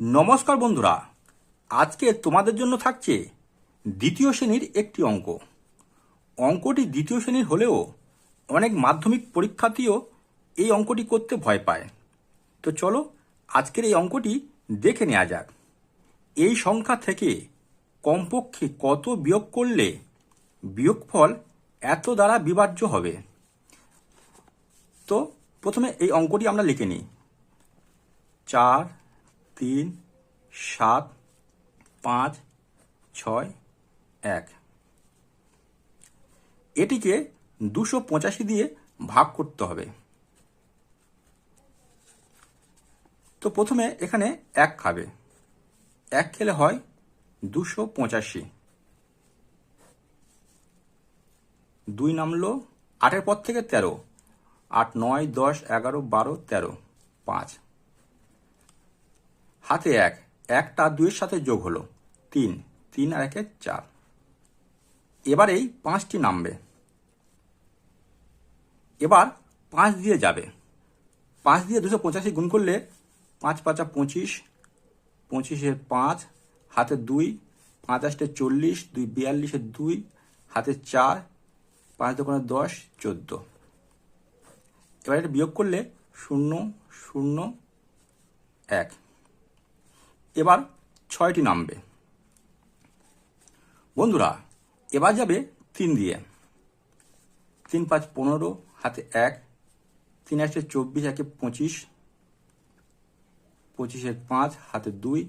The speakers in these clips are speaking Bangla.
নমস্কার বন্ধুরা। আজকে তোমাদের জন্য থাকছে দ্বিতীয় শ্রেণির একটি অঙ্ক। অঙ্কটি দ্বিতীয় শ্রেণির হলেও অনেক মাধ্যমিক পরীক্ষার্থীও এই অঙ্কটি করতে ভয় পায়। তো চলো আজকের এই অঙ্কটি দেখে নেওয়া যাক। এই সংখ্যা থেকে কমপক্ষে কত বিয়োগ করলে বিয়োগফল এত দ্বারা বিভাজ্য হবে? তো প্রথমে এই অঙ্কটি আমরা লিখে নিই। চার তিন, সাত, পাঁচ, ছয়, এক। এটিকে দুশো পঁচাশি দিয়ে ভাগ করতে হবে। তো প্রথমে এখানে এক খাবে। এক খেলে হয় দুশো পঁচাশি। দুই নামলো আটের পর থেকে তেরো। আট, নয়, দশ, এগারো, বারো, তেরো, পাঁচ। হাতে এক একটা দুইয়ের সাথে যোগ হলো। তিন তিন আর একে চার। এবার এই পাঁচটি নামবে। এবার পাঁচ দিয়ে যাবে। পাঁচ দিয়ে দুশো পঁচাশি গুণ করলে পাঁচ পাঁচা পঁচিশ পঁচিশের পাঁচ, হাতে দুই, পাঁচ আষ্টে চল্লিশ, দুই বিয়াল্লিশের দুই, হাতে চার, পাঁচ দোকানে দশ, চোদ্দ। এবার এটা বিয়োগ করলে শূন্য শূন্য, এক। এবার ছয়টি নামবে। বন্ধুরা, এবার যাবে তিন দিয়ে। তিন পাঁচ পনেরো, হাতে এক। তিন আসে চব্বিশ, একে পঁচিশ। পঁচিশের পাঁচ, হাতে দুই।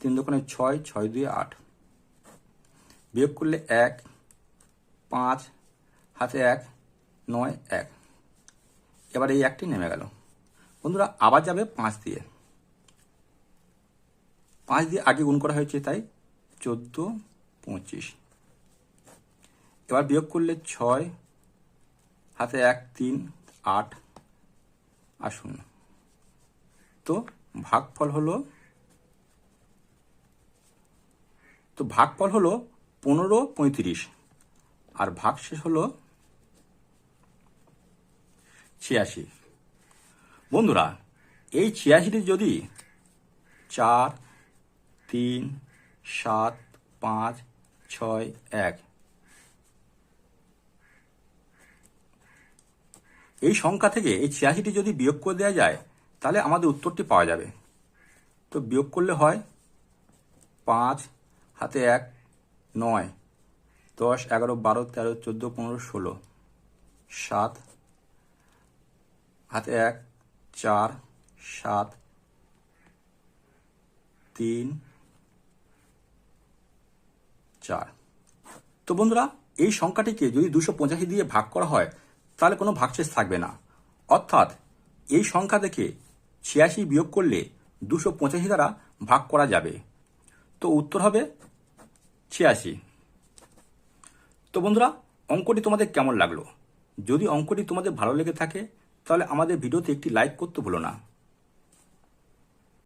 তিন দোকানে ছয় ছয় দুই আট। বিয়োগ করলে এক, পাঁচ, হাতে এক, নয়, এক। এবার এই একটি নেমে গেল। বন্ধুরা, আবার যাবে পাঁচ দিয়ে। পাঁচ দিয়ে আগে গুণ করা হয়েছে তাই চোদ্দ, পঁচিশ। এবার বিয়োগ করলে ছয়, হাতে এক, তিন, আট আর শূন্য। তো ভাগফল হলো, তো ভাগফল হলো পনেরো, পঁয়ত্রিশ আর ভাগশেষ হলো ছিয়াশি। বন্ধুরা, এই ছিয়াশিটি যদি চার তিন, সাত, পাঁচ, ছয়, এক। এই সংখ্যা থেকে এই ছিয়াশিটি যদি বিয়োগ করে দেওয়া যায়, তাহলে আমাদের উত্তরটি পাওয়া যাবে। তো বিয়োগ করলে হয় পাঁচ, হাতে এক, নয়, দশ, এগারো, বারো, তেরো, চোদ্দ, পনেরো, ষোলো, সাত, হাতে এক, চার, সাত, তিন চার। তো বন্ধুরা, এই সংখ্যাটিকে যদি দুশো পঁচাশি দিয়ে ভাগ করা হয়, তাহলে কোনো ভাগশেষ থাকবে না। অর্থাৎ এই সংখ্যা থেকে ছিয়াশি বিয়োগ করলে দুশো পঁচাশি দ্বারা ভাগ করা যাবে। তো উত্তর হবে ছিয়াশি। তো বন্ধুরা, অঙ্কটি তোমাদের কেমন লাগল? যদি অঙ্কটি তোমাদের ভালো লেগে থাকে, তাহলে আমাদের ভিডিওতে একটি লাইক করতে ভুলো না।